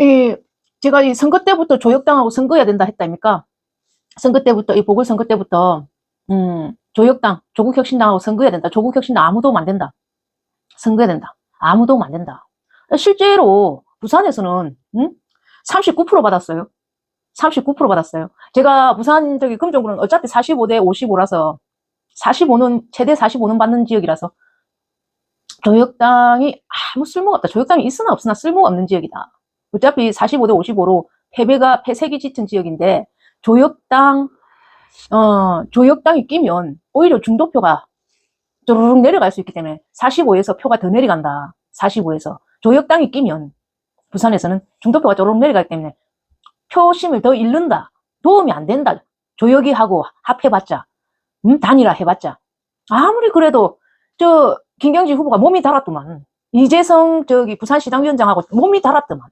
이, 제가 이 선거 때부터 조역당하고 선거해야 된다 했다니까. 선거 때부터, 이 보궐선거 때부터, 음, 조역당, 조국혁신당하고 선거해야 된다. 조국혁신당 아무 도움 안 된다. 선거해야 된다. 아무 도움 안 된다. 실제로 부산에서는, 음? 39% 받았어요. 39% 받았어요. 제가 부산 저기 금정구는 어차피 45대 55라서 45는, 최대 45는 받는 지역이라서 조역당이 아무 쓸모가 없다. 조역당이 있으나 없으나 쓸모가 없는 지역이다. 어차피 45대 55로 패배가 패색이 짙은 지역인데 조역당 어 조역당이 끼면 오히려 중도표가 쪼르륵 내려갈 수 있기 때문에 45에서 표가 더 내려간다. 45에서 조역당이 끼면 부산에서는 중도표가 쪼르륵 내려가기 때문에 표심을 더 잃는다. 도움이 안 된다. 조역이 하고 합해봤자 음, 단일화 해봤자 아무리 그래도 저 김경지 후보가 몸이 달았더만 이재성 저기 부산시당 위원장하고 몸이 달았더만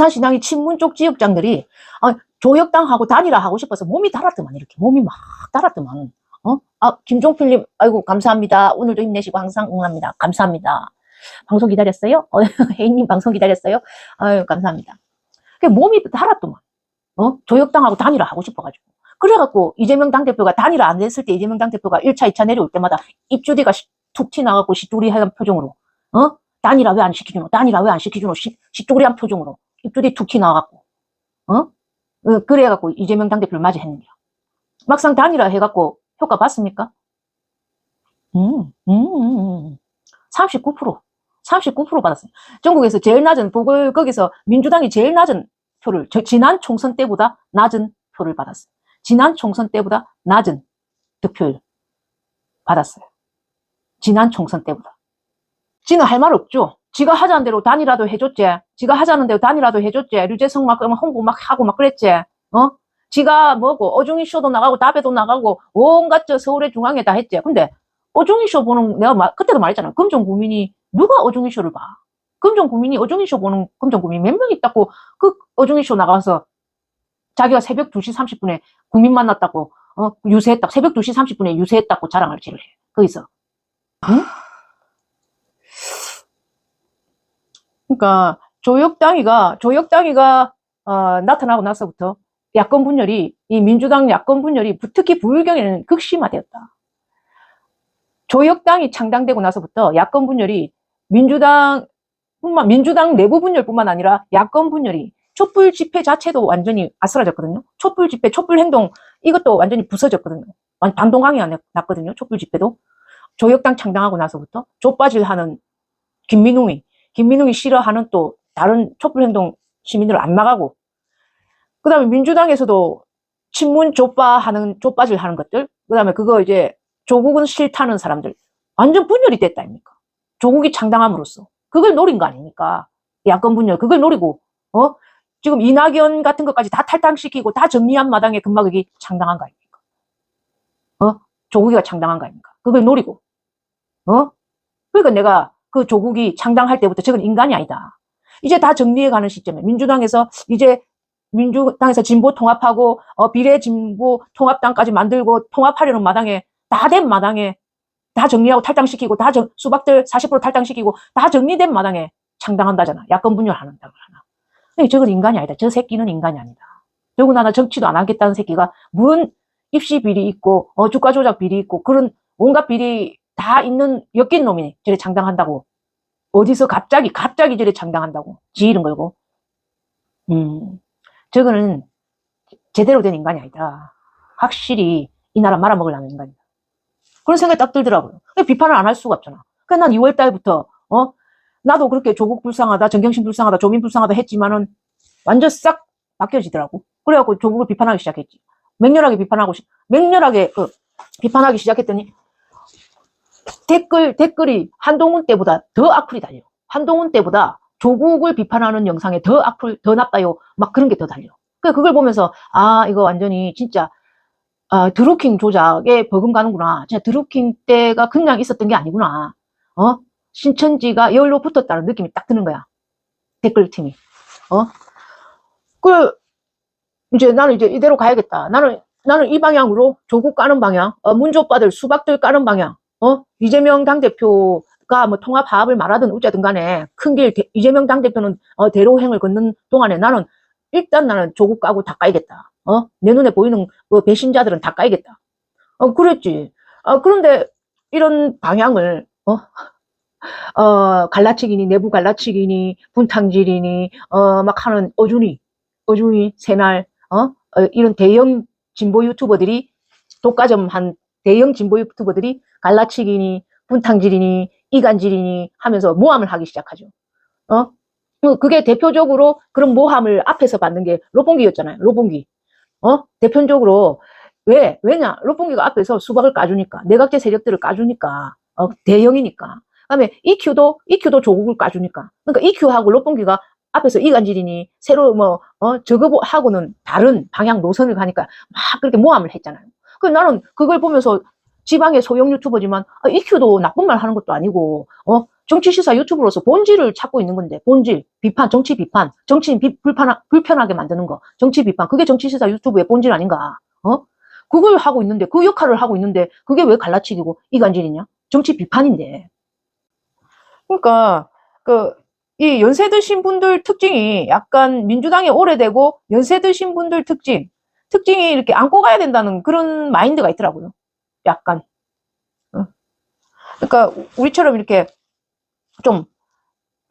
부산시당이 친문 쪽 지역장들이 아, 조역당하고 단일화 하고 싶어서 몸이 달았더만 이렇게 몸이 막 달았더만 어? 아 김종필님 아이고 감사합니다 오늘도 힘내시고 항상 응원합니다 감사합니다 방송 기다렸어요? 어, 혜인님 방송 기다렸어요? 아유 감사합니다 그 몸이 달았더만 어? 조역당하고 단일화 하고 싶어가지고 그래갖고 이재명 당대표가 단일화 안 됐을 때 이재명 당대표가 1차, 2차 내려올 때마다 입주디가 시- 툭 튀나가고 시뚜리한 표정으로 어? 단일화 왜 안 시키주노? 단일화 왜 안 시키주노? 시, 시뚜리한 표정으로 입주디 툭 튀나가고 어? 어, 그래갖고 이재명 당대표를 맞이했는데 막상 단일화 해갖고 효과 봤습니까? 음, 음, 음, 음. 39% 39% 받았어요. 전국에서 제일 낮은 보궐 거기서 민주당이 제일 낮은 표를 저- 지난 총선 때보다 낮은 표를 받았어요. 지난 총선 때보다 낮은 득표율 받았어요. 지난 총선 때보다. 지는 할 말 없죠. 지가 하자는 대로 단이라도 해줬지. 지가 하자는 대로 단이라도 해줬지. 류재성 막 홍보 막 하고 막 그랬지. 어? 지가 뭐고 어중이 쇼도 나가고 다배도 나가고 온갖 저 서울의 중앙에 다 했지. 근데 어중이 쇼 보는 내가 말- 그때도 말했잖아. 금정 구민이 누가 어중이 쇼를 봐? 금정 구민이 어중이 쇼 보는 금정 구민 몇 명 있다고 그 어중이 쇼 나가서 자기가 새벽 2시 30분에 국민 만났다고 어, 유세했다고 새벽 2시 30분에 유세했다고 자랑을 지를 해. 거기서. 응? 그러니까 조역당이가 조역당이가 어, 나타나고 나서부터 야권 분열이 이 민주당 야권 분열이 특히 부울경에는 극심화되었다. 조역당이 창당되고 나서부터 야권 분열이 민주당 뿐만 민주당 내부 분열뿐만 아니라 야권 분열이 촛불 집회 자체도 완전히 아스라졌거든요. 촛불 집회, 촛불 행동 이것도 완전히 부서졌거든요. 완- 반동강이 안 났거든요. 촛불 집회도 조역당 창당하고 나서부터 족바질하는 김민웅이 김민웅이 싫어하는 또 다른 촛불 행동 시민들 안 나가고 그 다음에 민주당에서도 친문 족바 하는 족바질 하는 것들 그 다음에 그거 이제 조국은 싫다는 사람들 완전 분열이 됐다 아닙니까? 조국이 창당함으로써 그걸 노린 거 아닙니까? 야권 분열 그걸 노리고 어 지금 이낙연 같은 것까지 다 탈당시키고 다 정리한 마당에 금방이 창당한 거 아닙니까? 어? 조국이가 창당한 거 아닙니까? 그걸 노리고 어? 그러니까 내가 그 조국이 창당할 때부터 저건 인간이 아니다. 이제 다 정리해가는 시점에 민주당에서 이제 민주당에서 진보 통합하고 어, 비례 진보 통합당까지 만들고 통합하려는 마당에 다 된 마당에 다 정리하고 탈당시키고 다 정- 수박들 40% 탈당시키고 다 정리된 마당에 창당한다잖아. 야권 분열하는다고 하나. 근데 저건 인간이 아니다. 저 새끼는 인간이 아니다. 더군다나 정치도 안 하겠다는 새끼가 무슨 입시 비리 있고 어, 주가 조작 비리 있고 그런 온갖 비리 다 있는 엮인 놈이 저래 창당한다고 어디서 갑자기 갑자기 저래 창당한다고 지 이름 걸고 음 저거는 제대로 된 인간이 아니다. 확실히 이 나라 말아먹으려는 인간이다. 그런 생각이 딱 들더라고요. 비판을 안 할 수가 없잖아. 그러니까 난 2월 달부터 어 나도 그렇게 조국 불쌍하다, 정경심 불쌍하다, 조민 불쌍하다 했지만은 완전 싹 바뀌어지더라고. 그래갖고 조국을 비판하기 시작했지. 맹렬하게 비판하고 시- 맹렬하게 그 비판하기 시작했더니 댓글 댓글이 한동훈 때보다 더 악플이 달려. 한동훈 때보다 조국을 비판하는 영상에 더 악플 더 나빠요. 막 그런 게 더 달려. 그 그걸 보면서 아 이거 완전히 진짜 아, 드루킹 조작에 버금가는구나. 진짜 드루킹 때가 그냥 있었던 게 아니구나. 어? 신천지가 열로 붙었다는 느낌이 딱 드는 거야. 댓글팀이. 어? 그, 이제 나는 이제 이대로 가야겠다. 나는, 나는 이 방향으로 조국 까는 방향, 어, 문조 오빠들 수박들 까는 방향, 어? 이재명 당대표 가 뭐 통합파업을 말하든 어쩌든 간에 큰 길 이재명 당대표는 어, 대로행을 걷는 동안에 나는 일단 나는 조국 까고 다 까이겠다. 어? 내 눈에 보이는 그 배신자들은 다 까이겠다. 어, 그랬지. 어, 그런데 이런 방향을 어? 어, 갈라치기니 내부 갈라치기니 분탕질이니 어, 막 하는 어준이 어준이 새날 어? 어, 이런 대형 진보 유튜버들이 독과점 한 대형 진보 유튜버들이 갈라치기니 분탕질이니 이간질이니 하면서 모함을 하기 시작하죠. 어? 어, 그게 대표적으로 그런 모함을 앞에서 받는 게 로봉기였잖아요. 로봉기. 어? 대표적으로 왜? 왜냐? 로봉기가 앞에서 수박을 까주니까 내각제 세력들을 까주니까 어, 대형이니까. 그다음에 EQ도 EQ도 조국을 까주니까. 그러니까 EQ하고 로봉기가 앞에서 이간질이니 새로 뭐 어, 저거하고는 다른 방향 노선을 가니까 막 그렇게 모함을 했잖아요. 그 나는 그걸 보면서 지방의 소형 유튜버지만 아, EQ도 나쁜 말 하는 것도 아니고 어? 정치 시사 유튜브로서 본질을 찾고 있는 건데 본질 비판 정치 비판 정치인 비, 불편하, 불편하게 만드는 거 정치 비판 그게 정치 시사 유튜브의 본질 아닌가? 어? 그걸 하고 있는데 그 역할을 하고 있는데 그게 왜 갈라치기고 이간질이냐? 정치 비판인데. 그러니까 그 이 연세 드신 분들 특징이 약간 민주당에 오래되고 연세 드신 분들 특징 특징이 이렇게 안고 가야 된다는 그런 마인드가 있더라고요. 약간. 어. 그러니까 우리처럼 이렇게 좀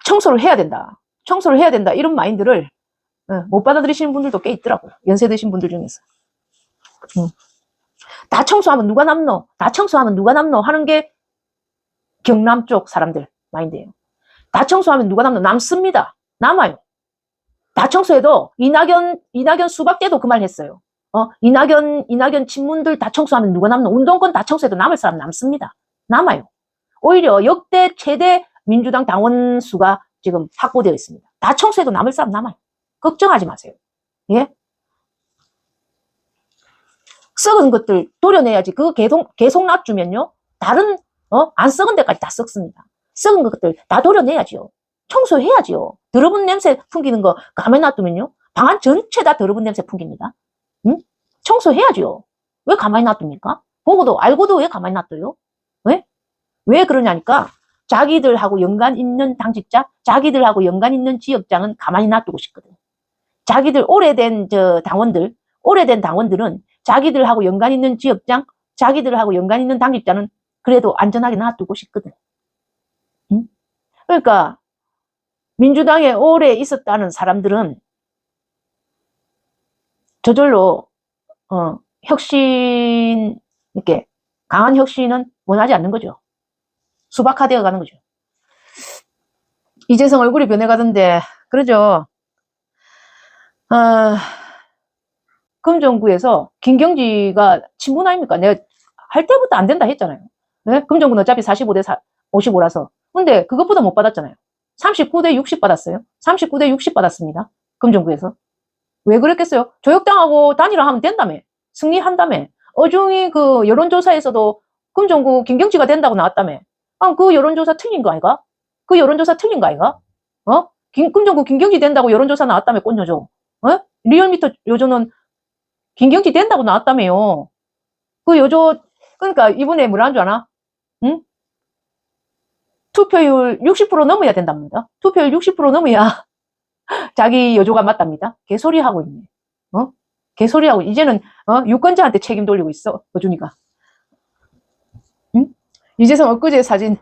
청소를 해야 된다. 청소를 해야 된다. 이런 마인드를 어, 못 받아들이시는 분들도 꽤 있더라고요. 연세 드신 분들 중에서. 음. 나 청소하면 누가 남노? 나 청소하면 누가 남노? 하는 게 경남 쪽 사람들 마인드예요. 나 청소하면 누가 남노? 남습니다. 남아요. 나 청소해도 이낙연 이낙연 수박 때도 그 말 했어요. 어, 이낙연, 이낙연 친문들 다 청소하면 누가 남노? 운동권 다 청소해도 남을 사람 남습니다. 남아요. 오히려 역대 최대 민주당 당원 수가 지금 확보되어 있습니다. 다 청소해도 남을 사람 남아요. 걱정하지 마세요. 예? 썩은 것들 도려내야지. 그거 계속, 계속 놔주면요. 다른, 어, 안 썩은 데까지 다 썩습니다. 썩은 것들 다 도려내야지요. 청소해야지요. 더러운 냄새 풍기는 거 가만히 놔두면요. 방안 전체 다 더러운 냄새 풍깁니다. 응? 청소해야죠. 왜 가만히 놔둡니까? 보고도 알고도 왜 가만히 놔둬요? 왜? 왜 그러냐니까 자기들하고 연관 있는 당직자, 자기들하고 연관 있는 지역장은 가만히 놔두고 싶거든. 자기들 오래된 저 당원들, 오래된 당원들은 자기들하고 연관 있는 지역장, 자기들하고 연관 있는 당직자는 그래도 안전하게 놔두고 싶거든. 응? 그러니까 민주당에 오래 있었다는 사람들은 저절로 어, 혁신 이렇게 강한 혁신은 원하지 않는 거죠. 수박화되어 가는 거죠. 이재성 얼굴이 변해가던데 그러죠. 아, 금정구에서 김경지가 친분 아닙니까? 내가 할 때부터 안 된다 했잖아요. 네? 금정구는 어차피 45대 4, 55라서. 근데 그것보다 못 받았잖아요. 39대 60 받았어요. 39대 60 받았습니다. 금정구에서. 왜 그랬겠어요? 조역당하고 단일화하면 된다며. 승리한다며. 어중이 그 여론조사에서도 금정구 김경지가 된다고 나왔다며. 아, 그 여론조사 틀린 거 아이가? 그 여론조사 틀린 거 아이가? 어? 김, 금정구 김경지 된다고 여론조사 나왔다며 꼰여줘. 어? 리얼미터 요조는 김경지 된다고 나왔다며요. 그 요조, 그러니까 이번에 뭐라는 줄 아나? 응? 투표율 60% 넘어야 된답니다. 투표율 60% 넘어야 자기 여조가 맞답니다. 개소리 하고 있네. 어? 개소리 하고 이제는 어? 유권자한테 책임 돌리고 있어. 어준이가. 응? 이재성 엊그제 사진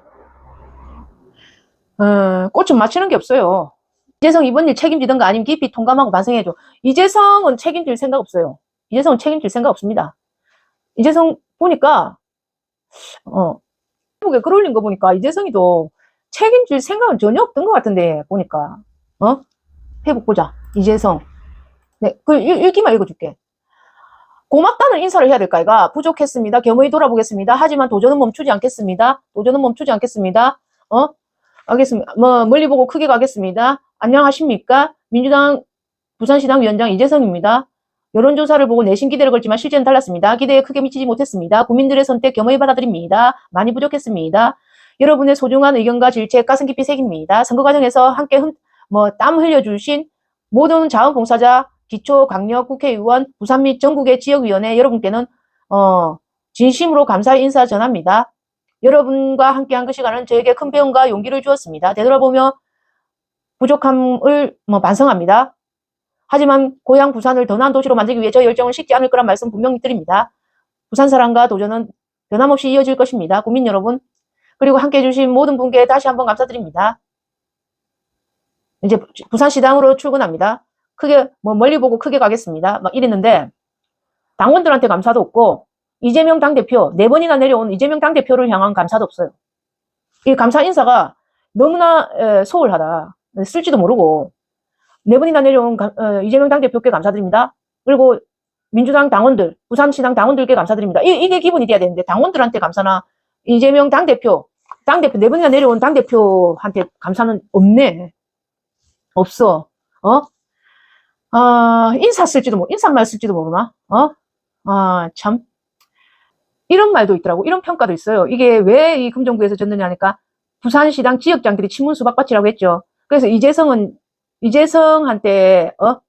어, 꽃좀 맞추는 게 없어요. 이재성 이번 일 책임지던가 아니면 깊이 통감하고 반성해줘. 이재성은 책임질 생각 없어요. 이재성은 책임질 생각 없습니다. 이재성 보니까 어 페이북에 글 올린 거 보니까 이재성이도 책임질 생각은 전혀 없던 것 같은데 보니까 어 보자. 이재성. 네, 그 읽- 읽기만 읽어줄게. 고맙다는 인사를 해야 될까, 이가 부족했습니다. 겸허히 돌아보겠습니다. 하지만 도전은 멈추지 않겠습니다. 도전은 멈추지 않겠습니다. 어? 알겠습니다. 뭐, 멀리 보고 크게 가겠습니다. 안녕하십니까? 민주당 부산시당 위원장 이재성입니다. 여론조사를 보고 내신 기대를 걸지만 실제는 달랐습니다. 기대에 크게 미치지 못했습니다. 국민들의 선택 겸허히 받아들입니다. 많이 부족했습니다. 여러분의 소중한 의견과 질책 가슴 깊이 새깁니다. 선거 과정에서 함께 흠, 뭐 땀 흘려주신 모든 자원봉사자, 기초 강력 국회의원, 부산 및 전국의 지역위원회 여러분께는 어, 진심으로 감사의 인사 전합니다. 여러분과 함께한 그 시간은 저에게 큰 배움과 용기를 주었습니다. 되돌아보며 부족함을 뭐 반성합니다. 하지만 고향 부산을 더 나은 도시로 만들기 위해 저 열정은 식지 않을 거란 말씀 분명히 드립니다. 부산 사랑과 도전은 변함없이 이어질 것입니다. 국민 여러분. 그리고 함께 해 주신 모든 분께 다시 한번 감사드립니다. 이제 부산시당으로 출근합니다. 크게, 뭐 멀리 보고 크게 가겠습니다. 막 이랬는데, 당원들한테 감사도 없고, 이재명 당대표, 네 번이나 내려온 이재명 당대표를 향한 감사도 없어요. 이 감사 인사가 너무나 에, 소홀하다. 쓸지도 모르고, 네 번이나 내려온 가- 어, 이재명 당대표께 감사드립니다. 그리고 민주당 당원들, 부산시당 당원들께 감사드립니다. 이, 이게 기본이 돼야 되는데, 당원들한테 감사나, 이재명 당대표, 당대표, 네 번이나 내려온 당대표한테 감사는 없네. 없어. 어? 아, 인사 쓸지도, 모, 인사말 쓸지도 모르나? 어? 아, 참. 이런 말도 있더라고. 이런 평가도 있어요. 이게 왜 이 금정구에서 졌느냐 하니까 부산시당 지역장들이 친문 수박밭이라고 했죠. 그래서 이재성은, 이재성한테, 어?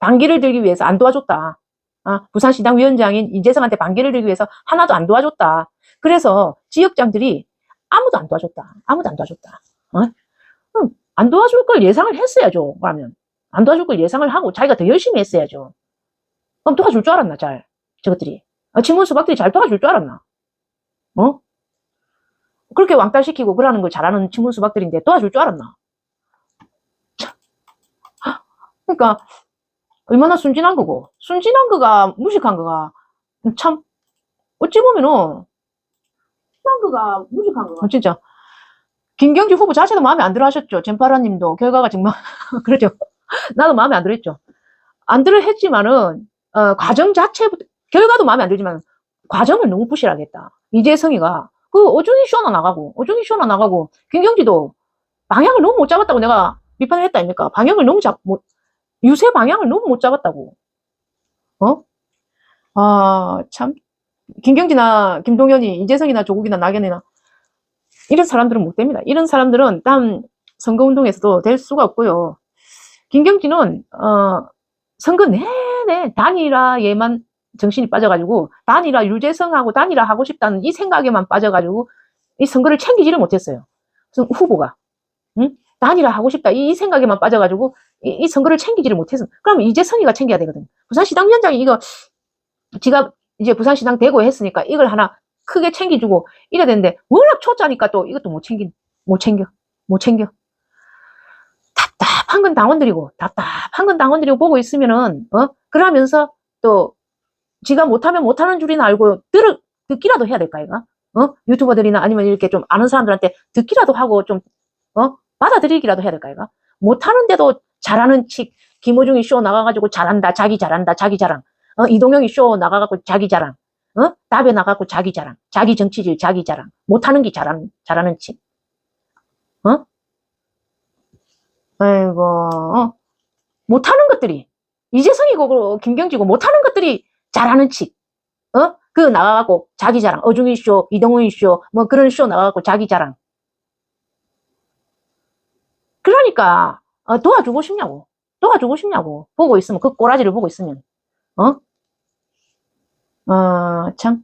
반기를 들기 위해서 안 도와줬다. 아, 부산시당 위원장인 이재성한테 반기를 들기 위해서 하나도 안 도와줬다. 그래서 지역장들이 아무도 안 도와줬다. 아무도 안 도와줬다. 어? 그럼 안 도와줄 걸 예상을 했어야죠. 그러면. 안 도와줄 걸 예상을 하고 자기가 더 열심히 했어야죠. 그럼 도와줄 줄 알았나, 잘. 저것들이. 아, 친문 수박들이 잘 도와줄 줄 알았나? 어? 그렇게 왕따시키고 그러는 걸 잘하는 친문 수박들인데 도와줄 줄 알았나? 참. 그러니까, 얼마나 순진한 거고. 순진한 거가, 무식한 거가, 참, 어찌 보면은, 순진한 거가, 무식한 거가. 진짜. 김경지 후보 자체도 마음에 안 들어 하셨죠. 젠파라 님도 결과가 정말, 그렇죠. 나도 마음에 안 들었죠. 안 들어 했지만은, 어, 과정 자체부터, 결과도 마음에 안 들지만, 과정을 너무 부실하게 했다. 이재성이가, 그, 어중이 쇼나 나가고, 어중이 쇼나 나가고, 김경지도 방향을 너무 못 잡았다고 내가 비판을 했다 아닙니까? 방향을 너무 잡, 못, 유세 방향을 너무 못 잡았다고. 어? 아, 참. 김경지나 김동연이, 이재성이나 조국이나 낙연이나, 이런 사람들은 못 됩니다. 이런 사람들은 다음 선거운동에서도 될 수가 없고요. 김경진은 어, 선거 내내 단일화에만 정신이 빠져가지고 단일화 유재성하고 단일화 하고 싶다는 이 생각에만 빠져가지고 이 선거를 챙기지를 못했어요. 후보가 응? 단일화 하고 싶다 이, 이 생각에만 빠져가지고 이, 이 선거를 챙기지를 못해서 그럼 이재성이가 챙겨야 되거든. 부산시당 위원장이 이거 지가 이제 부산시당 되고 했으니까 이걸 하나 크게 챙겨주고 이래야 되는데 워낙 초짜니까 또 이것도 못 챙긴 못 챙겨 못 챙겨. 답답한 건 당원들이고 답답한 건 당원들이고 보고 있으면은 어? 그러면서 또 지가 못하면 못하는 줄이나 알고 들을 듣기라도 해야 될까 이가? 어? 유튜버들이나 아니면 이렇게 좀 아는 사람들한테 듣기라도 하고 좀 어? 받아들이기라도 해야 될까 이가? 못하는데도 잘하는 칙 김호중이 쇼 나가가지고 잘한다 자기 잘한다 자기 자랑. 어? 이동영이 쇼 나가가지고 자기 자랑 어? 답에 나가고 자기 자랑, 자기 정치질, 자기 자랑, 못하는 게 잘하는, 잘하는 치. 어? 아이고, 어? 못하는 것들이, 이재성이고, 그 김경지고, 못하는 것들이 잘하는 치. 어? 그 나가갖고 자기 자랑, 어중이 쇼, 이동훈 쇼, 뭐 그런 쇼 나가갖고 자기 자랑. 그러니까, 어, 도와주고 싶냐고. 도와주고 싶냐고. 보고 있으면, 그 꼬라지를 보고 있으면. 어? 아, 참.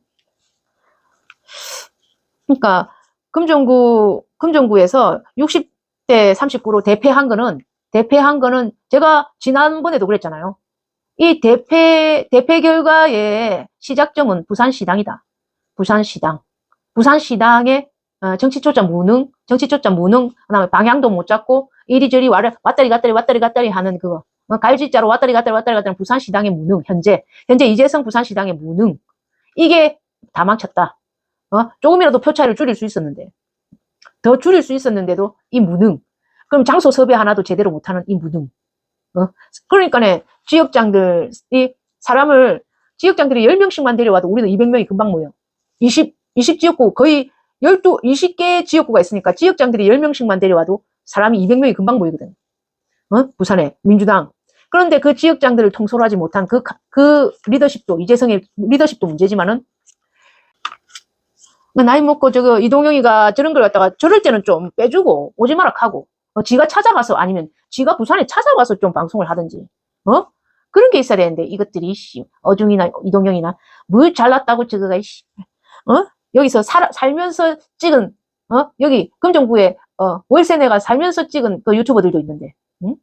그러니까 금정구 금정구에서 60대 39로 대패한 거는 대패한 거는 제가 지난번에도 그랬잖아요. 이 대패 대패 결과의 시작점은 부산시당이다. 부산시당. 부산시당의 어, 정치 초점 무능, 정치 초점 무능, 그다음에 방향도 못 잡고 이리저리 와를 왔다리 갔다리 왔다리 갔다리 하는 그거. 어, 갈지자로 왔다리 갔다리 왔다리 갔다리 부산시당의 무능, 현재 현재 이재성 부산시당의 무능. 이게 다 망쳤다. 어? 조금이라도 표 차이를 줄일 수 있었는데. 더 줄일 수 있었는데도 이 무능. 그럼 장소 섭외 하나도 제대로 못하는 이 무능. 어? 그러니까 네, 지역장들이 사람을, 지역장들이 10명씩만 데려와도 우리는 200명이 금방 모여. 20, 20지역구, 거의 12, 20개 지역구가 있으니까 지역장들이 10명씩만 데려와도 사람이 200명이 금방 모이거든. 어? 부산에, 민주당. 그런데 그 지역장들을 통솔하지 못한 그, 가- 그 리더십도, 이재성의 리더십도 문제지만은, 나이 먹고 저거 이동영이가 저런 걸 갖다가 저럴 때는 좀 빼주고 오지 마라 하고, 어, 지가 찾아가서 아니면 지가 부산에 찾아가서 좀 방송을 하든지, 어? 그런 게 있어야 되는데, 이것들이, 씨, 어중이나 이동영이나, 뭘 잘났다고 저거가, 씨, 어? 여기서 살, 살면서 찍은, 어? 여기 금정구에, 어, 월세 내가 살면서 찍은 그 유튜버들도 있는데, 응?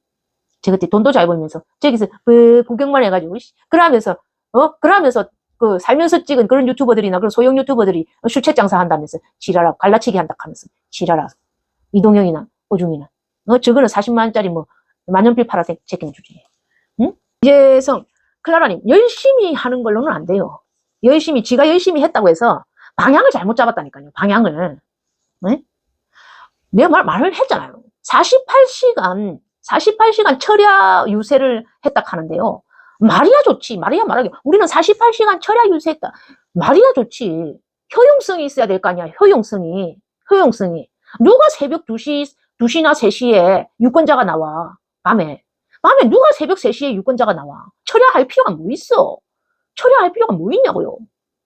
제 그때 돈도 잘 벌면서, 저기서, 그, 구경만 해가지고, 씨. 그러면서, 어? 그러면서, 그, 살면서 찍은 그런 유튜버들이나 그런 소형 유튜버들이 슈체 장사 한다면서, 지랄아, 갈라치기 한다 하면서, 지랄아. 이동영이나, 오중이나, 어, 저거는 40만 원짜리 뭐, 만년필 제- 제끼는 주지. 응? 이재성, 클라라님, 열심히 하는 걸로는 안 돼요. 열심히, 지가 열심히 했다고 해서 방향을 잘못 잡았다니까요. 방향을. 네? 내가 말, 말을 했잖아요. 48시간, 48시간 철야 유세를 했다 하는데요. 말이야 좋지. 말이야 말하기. 우리는 48시간 철야 유세했다. 말이야 좋지. 효용성이 있어야 될 거 아니야. 효용성이. 효용성이. 누가 새벽 2시, 2시나 3시에 유권자가 나와. 밤에. 밤에 누가 새벽 3시에 유권자가 나와. 철야할 필요가 뭐 있어? 철야할 필요가 뭐 있냐고요.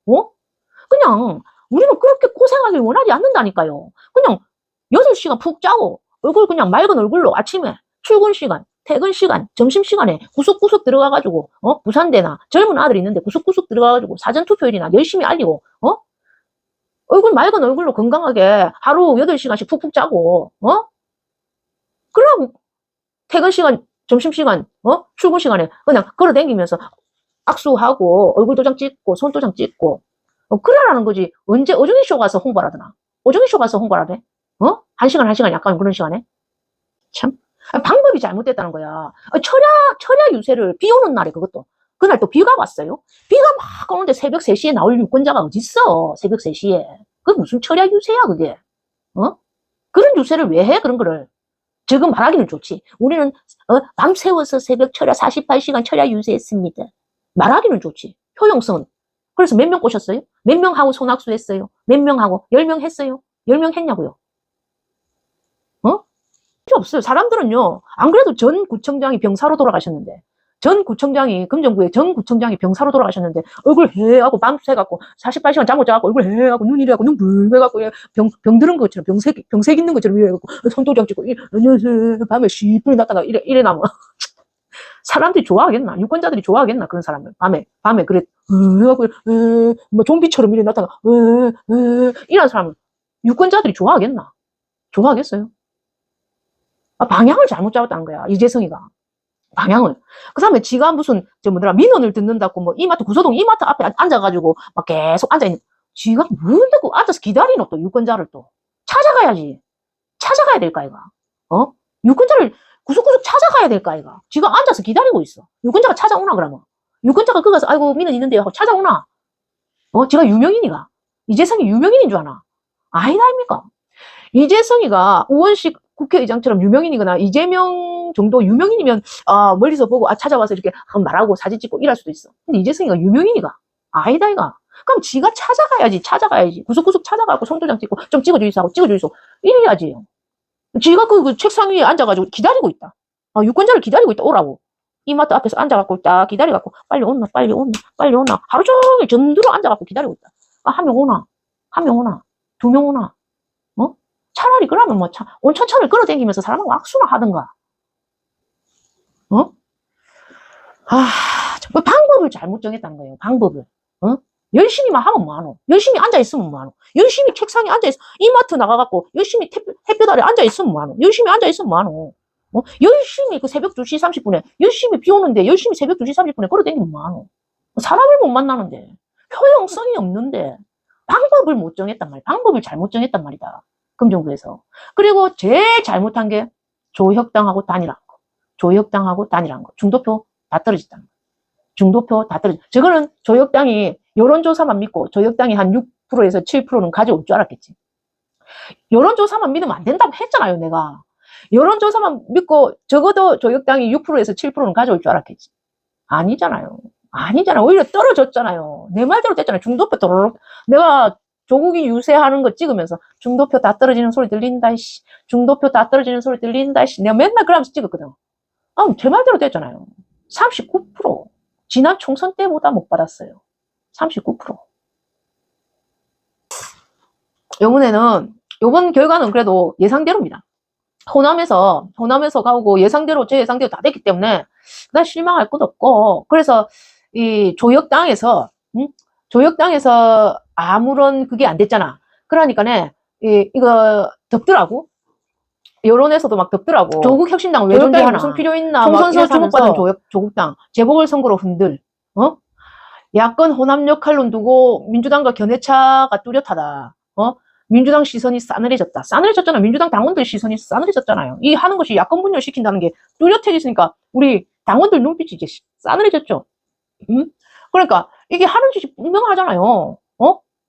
어? 그냥 우리는 그렇게 고생하길 원하지 않는다니까요. 그냥 8시간 푹 자고 얼굴 그냥 맑은 얼굴로 아침에 출근 시간, 퇴근 시간, 점심 시간에 구석구석 들어가가지고 어 부산대나 젊은 아들 있는데 구석구석 들어가가지고 사전 투표일이나 열심히 알리고 어 얼굴 맑은 얼굴로 건강하게 하루 8시간씩 푹푹 자고 어 그러고 퇴근 시간, 점심 시간, 어 출근 시간에 그냥 걸어 다니면서 악수하고 얼굴 도장 찍고 손 도장 찍고 어, 그러라는 거지. 언제 오정희 쇼 가서 홍보를 하더나? 오정희 쇼 가서 홍보를 하대? 어? 한 시간, 한 시간 약간 그런 시간에? 참. 아, 방법이 잘못됐다는 거야. 아, 철야, 철야 유세를 비 오는 날에 그것도. 그날 또 비가 왔어요? 비가 막 오는데 새벽 3시에 나올 유권자가 어딨어? 새벽 3시에. 그게 무슨 철야 유세야, 그게? 어? 그런 유세를 왜 해, 그런 거를? 지금 말하기는 좋지. 우리는, 어, 밤새워서 새벽 철야 48시간 철야 유세했습니다. 말하기는 좋지. 효용성은. 그래서 몇 명 꼬셨어요? 몇 명하고 손학수 했어요? 몇 명하고? 10명 했어요? 10명 했냐고요? 어? 필요 없어요. 사람들은요, 안 그래도 전 구청장이 병사로 돌아가셨는데, 전 구청장이, 금정구의 전 구청장이 병사로 돌아가셨는데, 얼굴 해하고 밤새갖고, 48시간 잠 못 자갖고, 얼굴 해하고, 눈 이래갖고, 눈 붉해갖고, 병, 병 들은 것처럼, 병색, 병색 있는 것처럼 이래갖고, 손도장 찍고, 이, 안녕하세요. 밤에 시뿔이 났다가, 이래, 이래 나면. 사람들이 좋아하겠나? 유권자들이 좋아하겠나? 그런 사람을. 밤에, 밤에, 그래, 으하고, 으, 뭐, 좀비처럼 이래 나타나, 으, 으, 이런 사람을 유권자들이 좋아하겠나? 좋아하겠어요? 아, 방향을 잘못 잡았다는 거야, 이재성이가. 방향을. 그 다음에 지가 무슨, 저 뭐더라, 민원을 듣는다고 뭐, 이마트, 구소동 이마트 앞에 앉- 앉아가지고, 막 계속 앉아있는, 지가 뭔데 그 앉아서 기다리노, 또, 유권자를 또. 찾아가야지. 찾아가야 될까, 이가. 어? 유권자를 구석구석 찾아가야 될까, 이가. 지가 앉아서 기다리고 있어. 유권자가 찾아오나, 그러면. 유권자가 그거 가서, 아이고, 민원 있는데요. 하고 찾아오나? 어, 제가 유명인이가. 이재성이 유명인인 줄 아나? 아니다, 아닙니까? 이재성이가 우원식 국회의장처럼 유명인이거나 이재명 정도 유명인이면, 아, 멀리서 보고, 아, 찾아와서 이렇게 말하고 사진 찍고 이럴 수도 있어. 근데 이재성이가 유명인이가. 아니다, 이가. 그럼 지가 찾아가야지, 찾아가야지. 구석구석 찾아가고 손도장 찍고, 좀 찍어주이소 하고 찍어주이소. 이래야지. 지가 그, 그 책상 위에 앉아가지고 기다리고 있다. 아, 유권자를 기다리고 있다, 오라고. 이마트 앞에서 앉아갖고 딱 기다려갖고 빨리 오나 빨리 오나 빨리 오나 하루 종일 전두로 앉아갖고 기다리고 있다. 아, 한 명 오나 한 명 오나 두 명 오나 어? 차라리 그러면 뭐 차, 온천천을 끌어당기면서 사람하고 악수나 하든가 어? 아, 그 방법을 잘못 정했다는 거예요. 방법을 어? 열심히만 하면 뭐하노? 열심히 앉아있으면 뭐하노? 열심히 책상에 앉아있어 이마트 나가갖고 열심히 햇- 햇볕 아래 앉아있으면 뭐하노? 열심히 앉아있으면 뭐하노? 어? 열심히 그 새벽 2시 30분에 열심히 비 오는데 열심히 새벽 2시 30분에 걸어다니면 뭐하노? 사람을 못 만나는데 효용성이 없는데 방법을 못 정했단 말이야. 방법을 잘못 정했단 말이다. 금정구에서. 그리고 제일 잘못한 게 조혁당하고 단일한 거. 조혁당하고 단일한 거. 중도표 다 떨어졌다는 거. 중도표 다 떨어졌. 저거는 조혁당이 여론조사만 믿고 조혁당이 한 6%에서 7%는 가져올 줄 알았겠지. 여론조사만 믿으면 안 된다고 했잖아요, 내가. 여론조사만 믿고 적어도 조혁당이 6%에서 7%는 가져올 줄 알았겠지. 아니잖아요. 아니잖아요. 오히려 떨어졌잖아요. 내 말대로 됐잖아요. 중도표 떨어졌 내가 조국이 유세하는 거 찍으면서 중도표 다 떨어지는 소리 들린다, 씨. 중도표 다 떨어지는 소리 들린다, 씨. 내가 맨날 그러면서 찍었거든. 아, 제 말대로 됐잖아요. 39%. 지난 총선 때보다 못 받았어요. 39%. 요번에는, 요번 결과는 그래도 예상대로입니다. 호남에서, 호남에서 가고 예상대로, 제 예상대로 다 됐기 때문에, 나 실망할 것도 없고, 그래서, 이 조역당에서, 음? 조역당에서 아무런 그게 안 됐잖아. 그러니까네, 이, 이거 덮더라고. 여론에서도 막 덮더라고. 조국 혁신당은 왜 존재하나? 무슨 필요 있나? 총선서 막 주목받은 조국당, 재보궐 선거로 흔들, 어? 야권 호남 역할론 두고 민주당과 견해차가 뚜렷하다. 어? 민주당 시선이 싸늘해졌다. 싸늘해졌잖아. 민주당 당원들 시선이 싸늘해졌잖아요. 이 하는 것이 야권 분열 시킨다는 게 뚜렷해졌으니까 우리 당원들 눈빛이 이제 싸늘해졌죠. 음? 그러니까 이게 하는 짓이 분명하잖아요.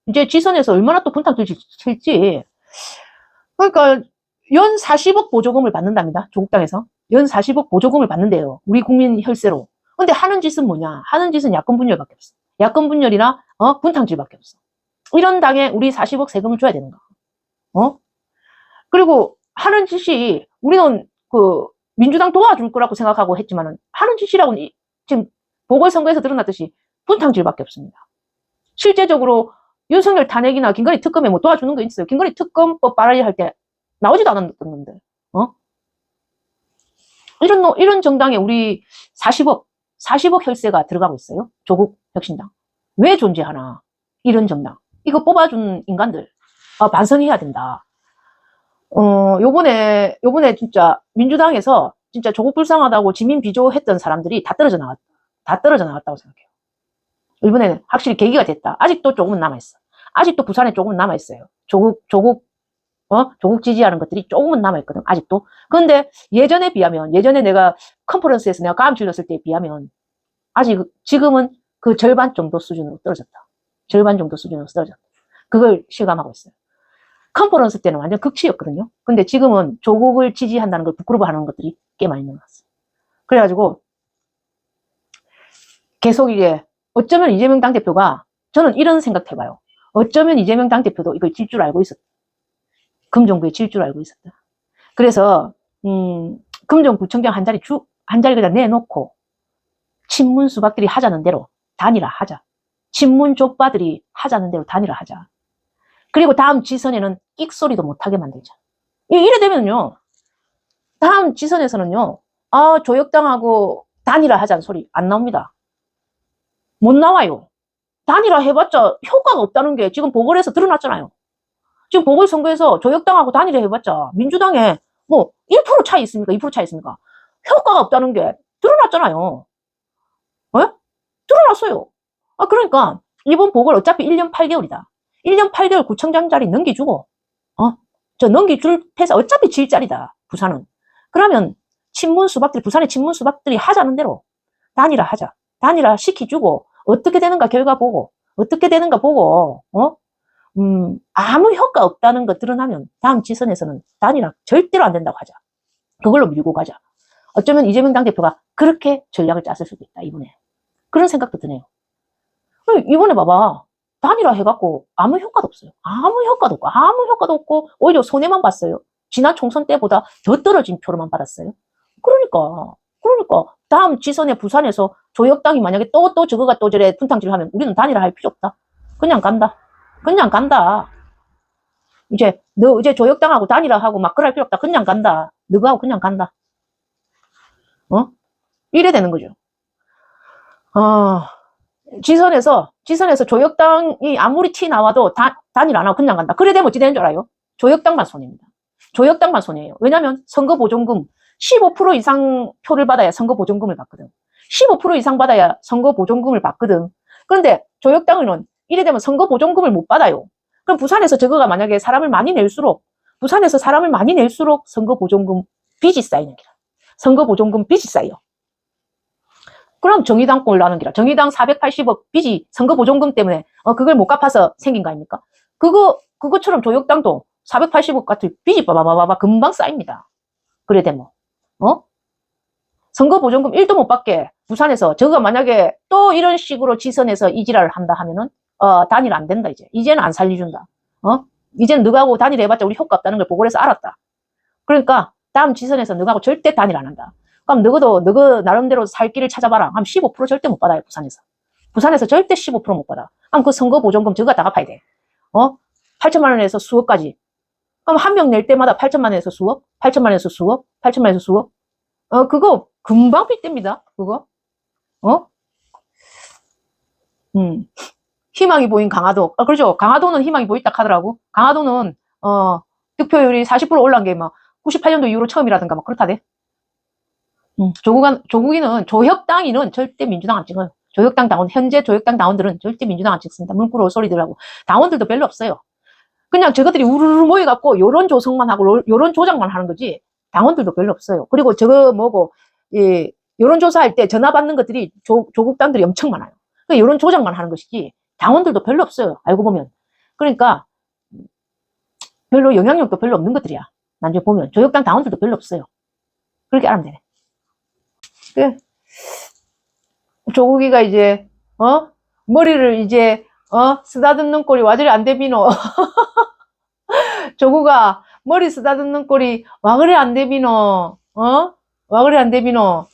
어? 이제 지선에서 얼마나 또 분탕 칠지. 그러니까 연 40억 보조금을 받는답니다. 조국당에서. 연 40억 보조금을 받는데요. 우리 국민 혈세로. 근데 하는 짓은 뭐냐? 하는 짓은 야권 분열밖에 없어. 야권 분열이나 어? 분탕질밖에 없어. 이런 당에 우리 40억 세금을 줘야 되는가? 어? 그리고 하는 짓이 우리는 그 민주당 도와줄 거라고 생각하고 했지만은 하는 짓이라고는 이- 지금 보궐선거에서 드러났듯이 분탕질밖에 없습니다. 실제적으로 윤석열 탄핵이나 김건희 특검에 뭐 도와주는 거 있어요. 김건희 특검법 발의할 때 나오지도 놈들. 어? 이런, 노- 이런 정당에 우리 40억, 40억 혈세가 들어가고 있어요. 조국 혁신당. 왜 존재하나? 이런 정당. 이거 뽑아준 인간들. 아, 반성해야 된다. 어, 요번에, 요번에 진짜 민주당에서 진짜 조국 불쌍하다고 지민 비조했던 사람들이 다 떨어져 나왔, 다 떨어져 나왔다고 생각해요. 이번에는 확실히 계기가 됐다. 아직도 조금은 남아있어. 아직도 부산에 조금은 남아있어요. 조국, 조국, 어? 조국 지지하는 것들이 조금은 남아있거든, 아직도. 그런데 예전에 비하면, 예전에 내가 컨퍼런스에서 내가 감 질렀을 때에 비하면, 아직, 지금은 그 절반 정도 수준으로 떨어졌다. 절반 정도 수준으로 떨어졌다. 그걸 실감하고 있어요. 컨퍼런스 때는 완전 극치였거든요. 근데 지금은 조국을 지지한다는 걸 부끄러워하는 것들이 꽤 많이 늘어났어요. 그래가지고, 계속 이게, 어쩌면 이재명 당대표가, 저는 이런 생각 해봐요. 어쩌면 이재명 당대표도 이걸 질 줄 알고 있었다. 금정부에 질 줄 알고 있었다. 그래서, 음, 금정구청장 한 자리 주, 한 자리 그냥 내놓고, 친문 수박들이 하자는 대로 단일화 하자. 친문 족바들이 하자는 대로 단일화 하자. 그리고 다음 지선에는 끽소리도 못하게 만들자. 이- 이래 되면요, 다음 지선에서는요, 아, 조역당하고 단일화 하자는 소리 안 나옵니다. 못 나와요. 단일화 해봤자 효과가 없다는 게 지금 보궐에서 드러났잖아요. 지금 보궐선거에서 조역당하고 단일화 해봤자 민주당에 뭐 1% 차이 있습니까? 2% 차이 있습니까? 효과가 없다는 게 드러났잖아요. 어? 드러났어요. 아, 그러니까 이번 보궐 어차피 1년 8개월이다. 1년 8개월 구청장 자리 넘기주고, 어? 저 넘기줄 패서 어차피 질 자리다. 부산은. 그러면 친문 수박들이, 부산의 친문 수박들이 하자는 대로 단일화 하자. 단일화 시키주고, 어떻게 되는가 결과 보고, 어떻게 되는가 보고, 어? 음, 아무 효과 없다는 거 드러나면 다음 지선에서는 단일화 절대로 안 된다고 하자. 그걸로 밀고 가자. 어쩌면 이재명 당대표가 그렇게 전략을 짰을 수도 있다, 이번에. 그런 생각도 드네요. 어, 이번에 봐봐. 단일화 해갖고 아무 효과도 없어요. 아무 효과도 없고, 아무 효과도 없고, 오히려 손해만 봤어요. 지난 총선 때보다 더 떨어진 표로만 받았어요. 그러니까, 그러니까, 다음 지선에 부산에서 조역당이 만약에 또, 또 저거가 또 저래 분탕질 하면 우리는 단일화 할 필요 없다. 그냥 간다. 그냥 간다. 이제, 너 이제 조역당하고 단일화 하고 막 그럴 필요 없다. 그냥 간다. 너하고 그냥 간다. 어? 이래 되는 거죠. 아, 지선에서, 지선에서 조역당이 아무리 티 나와도 다, 단일 안 하고 그냥 간다. 그래 되면 어찌 되는 줄 알아요? 조역당만 손해입니다. 조역당만 손해예요. 왜냐면 선거 보존금 15% 이상 표를 받아야 선거 보존금을 받거든. 15% 이상 받아야 선거 보존금을 받거든. 그런데 조역당은 이래 되면 선거 보존금을 못 받아요. 그럼 부산에서 저거가 만약에 사람을 많이 낼수록, 부산에서 사람을 많이 낼수록 선거 보존금 빚이 쌓이는 기라. 선거 보존금 빚이 쌓여. 그럼 정의당 꼴 나는 기라. 정의당 480억 빚이 선거 보존금 때문에 어, 그걸 못 갚아서 생긴 거 아닙니까? 그거, 그것처럼 조역당도 480억 같은 빚이 빠바바바바 금방 쌓입니다. 그래 되면. 어? 선거보존금 1도 못 받게 부산에서 저거 만약에 또 이런 식으로 지선에서 이지랄을 한다 하면은 어, 단일 안 된다 이제. 이제는 안 살려준다. 어? 이제는 너하고 단일 해봤자 우리 효과 없다는 걸 보궐에서 알았다. 그러니까 다음 지선에서 너하고 절대 단일 안 한다. 그럼 너도 너그 나름대로 살 길을 찾아봐라. 그럼 15% 절대 못 받아요 부산에서. 부산에서 절대 15%못 받아. 그럼 그 선거 보존금 저거 다 갚아야 돼. 어? 8천만 원에서 수억까지. 그럼 한 명 낼 때마다 8천만 원에서 수억, 8천만 원에서 수억, 8천만 원에서 수억. 어 그거 금방 빚됩니다. 그거. 어? 음. 희망이 보인 강화도. 아, 그렇죠. 강화도는 희망이 보였다 하더라고. 강화도는, 어, 득표율이 40% 올라간 게막 98년도 이후로 처음이라든가 막 그렇다대. 음, 조국은, 조국이는, 조혁당이는 절대 민주당 안 찍어요. 조혁당 당원, 현재 조혁당 당원들은 절대 민주당 안 찍습니다. 문구로 소리들하고. 당원들도 별로 없어요. 그냥 저것들이 우르르 모여갖고 요런 조성만 하고 요- 요런 조작만 하는 거지 당원들도 별로 없어요. 그리고 저거 뭐고 이 요런 조사할 때 전화 받는 것들이 조, 조국당들이 엄청 많아요. 그 요런 조작만 하는 것이지 당원들도 별로 없어요. 알고 보면. 그러니까 별로 영향력도 별로 없는 것들이야. 나중에 보면 조국당 당원들도 별로 없어요. 그렇게 알면 되네. 그 조국이가 이제 어 머리를 이제 어 쓰다듬는 꼴이 와저리 안 대비노. 조국아 머리 쓰다듬는 꼴이 와 그래 안 대비노. 어? 와 그래 안 대비노.